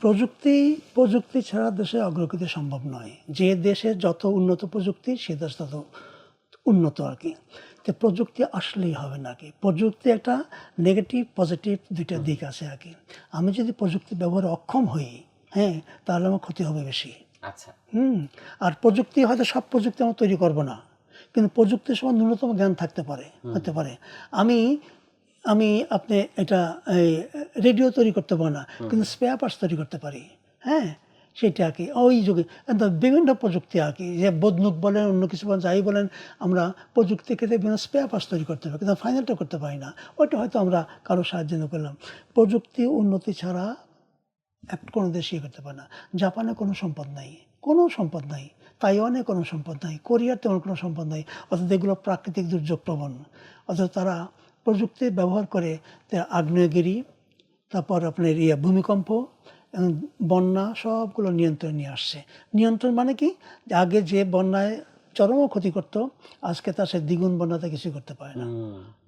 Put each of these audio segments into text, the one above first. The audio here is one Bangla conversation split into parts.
প্রযুক্তি প্রযুক্তি ছাড়া দেশে অগ্রগতি সম্ভব নয়। যে দেশে যত উন্নত প্রযুক্তি সে দেশ তত উন্নত আর কি। তো প্রযুক্তি আসলেই হবে না কি। প্রযুক্তি একটা নেগেটিভ পজিটিভ দুইটা দিক আছে আর কি। আমি যদি প্রযুক্তি ব্যবহারে অক্ষম হই হ্যাঁ তাহলে আমার ক্ষতি হবে বেশি। আচ্ছা। হুম আর প্রযুক্তি হয়তো সব প্রযুক্তি আমরা তৈরি করব না। কিন্তু প্রযুক্তির সময় ন্যূনতম জ্ঞান থাকতে পারে হতে পারে। আমি আমি আপনি এটা এই রেডিও তৈরি করতে পারি না কিন্তু স্পেয়ার পার্টস তৈরি করতে পারি হ্যাঁ? সেটা আর কি ওই যুগে বিভিন্ন প্রযুক্তি আর কি যে বদনুক বলেন অন্য কিছু বলেন যাই বলেন আমরা প্রযুক্তি ক্ষেত্রে বিভিন্ন স্পেয়ার পার্টস তৈরি করতে পারি কিন্তু ফাইনালটা করতে পারি না। ওইটা হয়তো আমরা কারও সাহায্য না করলাম। প্রযুক্তি উন্নতি ছাড়া এক কোনো ইয়ে করতে পারে না। জাপানে কোনো সম্পদ নাই কোনো সম্পদ নাই তাইওয়ানে কোনো সম্পদ নাই কোরিয়ার তেমন কোনো সম্পদ নাই অর্থাৎ এগুলো প্রাকৃতিক দুর্যোগ প্রবণ। অর্থাৎ তারা প্রযুক্তি ব্যবহার করে আগ্নেয়গিরি তারপর আপনার ইয়ে ভূমিকম্প এবং বন্যা সবগুলো নিয়ন্ত্রণে নিয়ে আসছে। নিয়ন্ত্রণ মানে কি? আগে যে বন্যায় চরম ক্ষতি করতো আজকে তার সে দ্বিগুণ বন্যাতে কিছু করতে পারে না।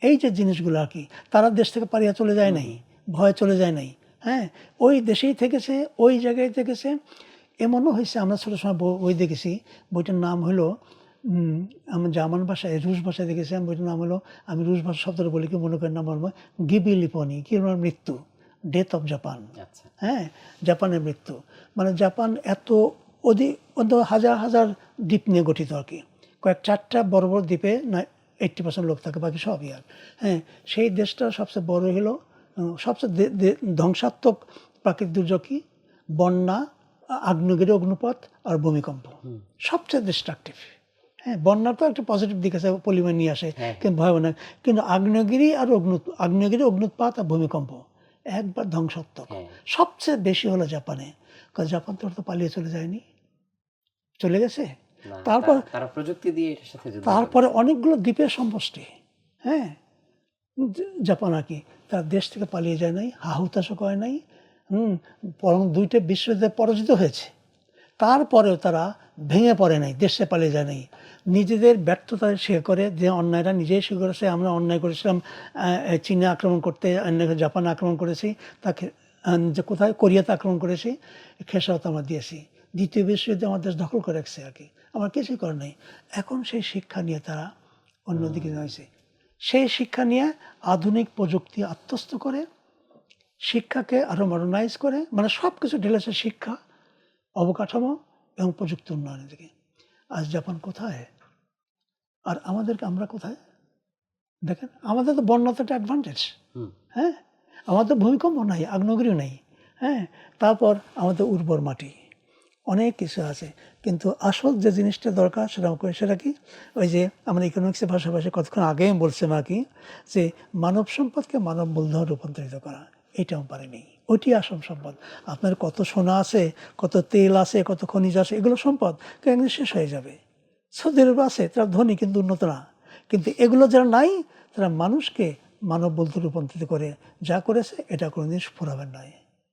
এই যে জিনিসগুলো আর কি তারা দেশ থেকে পারিয়া চলে যায় নাই ভয় চলে যায় নাই হ্যাঁ? ওই দেশেই থেকেছে ওই জায়গায় থেকেছে। এমনও হয়েছে আমরা ছোটো সময় বই- দেখেছি বইটার নাম হলো আমার জার্মান ভাষায় রুশ ভাষায় দেখেছিলাম বইটার নাম হলো আমি রুশ ভাষা শব্দটা বলি কি মনে করেন নাম বলব গিবি লিপনি কি মৃত্যু? ডেথ অফ জাপান হ্যাঁ জাপানের মৃত্যু। মানে জাপান এত অধিক হাজার হাজার দ্বীপ নিয়ে গঠিত আর কি। কয়েক চারটা বড় বড় দ্বীপে না এইট্টি পার্সেন্ট লোক থাকে বাকি সবই আর। হ্যাঁ সেই দেশটা সবচেয়ে বড় হলো সবচেয়ে ধ্বংসাত্মক প্রাকৃতিক দুর্যোগ কি? বন্যা আগ্নেয়গিরি অগ্নুপাত আর ভূমিকম্প। সবচেয়ে ডিস্ট্রাকটিভ হ্যাঁ বন্যার তো একটা পজিটিভ দিক আছে পলিমার নিয়ে আসে হ্যাঁ। কিন্তু ভয়াবহ কিন্তু আগ্নেয়গিরি আর অগ্নু আগ্নেয়গিরি অগ্নুৎপাত আর ভূমিকম্প একবার ধ্বংসাত্মক। হ্যাঁ। সবচেয়ে বেশি হলো জাপানে। কারণ জাপান তো তো পালিয়ে চলে যায়নি। চলে গেছে? তারপর তারা- তারা প্রযুক্তি দিয়ে এটার সাথে তারপরে অনেকগুলো দ্বীপের সমষ্টি হ্যাঁ? জাপান আর কি। তার দেশ থেকে পালিয়ে যায় নাই হাহুতাশও করে নাই হুম? বরং দুইটা বিশ্বযুদ্ধে পরাজিত হয়েছে। তারপরেও তারা ভেঙে পড়ে নাই দেশে পালিয়ে যায় নাই। নিজেদের ব্যর্থতা স্বীকার করে যে অন্যায়টা নিজেই স্বীকার করেছে আমরা অন্যায় করেছিলাম চীনে আক্রমণ করতে অন্য জাপানে আক্রমণ করেছি তাকে যে কোথায় কোরিয়াতে আক্রমণ করেছি খেসারত আমরা দিয়েছি। দ্বিতীয় বিশ্বযুদ্ধে আমার দেশ দখল করে রাখছে আর কি। আমার কিছুই করে নাই। এখন সেই শিক্ষা নিয়ে তারা অন্যদিকে হয়েছে সেই শিক্ষা নিয়ে আধুনিক প্রযুক্তি আত্মস্থ করে শিক্ষাকে আরও মডার্নাইজ করে মানে সব কিছু ঢেলেছে শিক্ষা অবকাঠামো এবং প্রযুক্তি উন্নয়নের দিকে। আজ জাপান কোথায়? আর আমাদেরকে আমরা কোথায়? দেখেন আমাদের তো বন্যা তো একটা অ্যাডভান্টেজ হ্যাঁ? আমাদের ভূমিকম্প নাই আগ্নেয়গিরিও নাই। হ্যাঁ? তারপর আমাদের উর্বর মাটি। অনেক কিছু আছে। কিন্তু আসল যে জিনিসটা দরকার সেটা করে সেটা কি? ওই যে আমরা ইকোনমিক্সের পাশাপাশি কতক্ষণ আগে বলছিলাম আর কি যে মানব সম্পদকে মানব মূলধন রূপান্তরিত করা। এটাও পারেনি। ওইটি আসল সম্পদ। আপনার কত সোনা আছে কত তেল আছে কত খনিজ আছে এগুলো সম্পদ কিন্তু শেষ হয়ে যাবে। সৌদি আরব আছে, তারা ধনী কিন্তু উন্নত না কিন্তু এগুলো যারা নাই, তারা মানুষকে মানব বলতে রূপান্তরিত করে, যা করেছে, এটা কোনোদিন ফুরাবেন নয়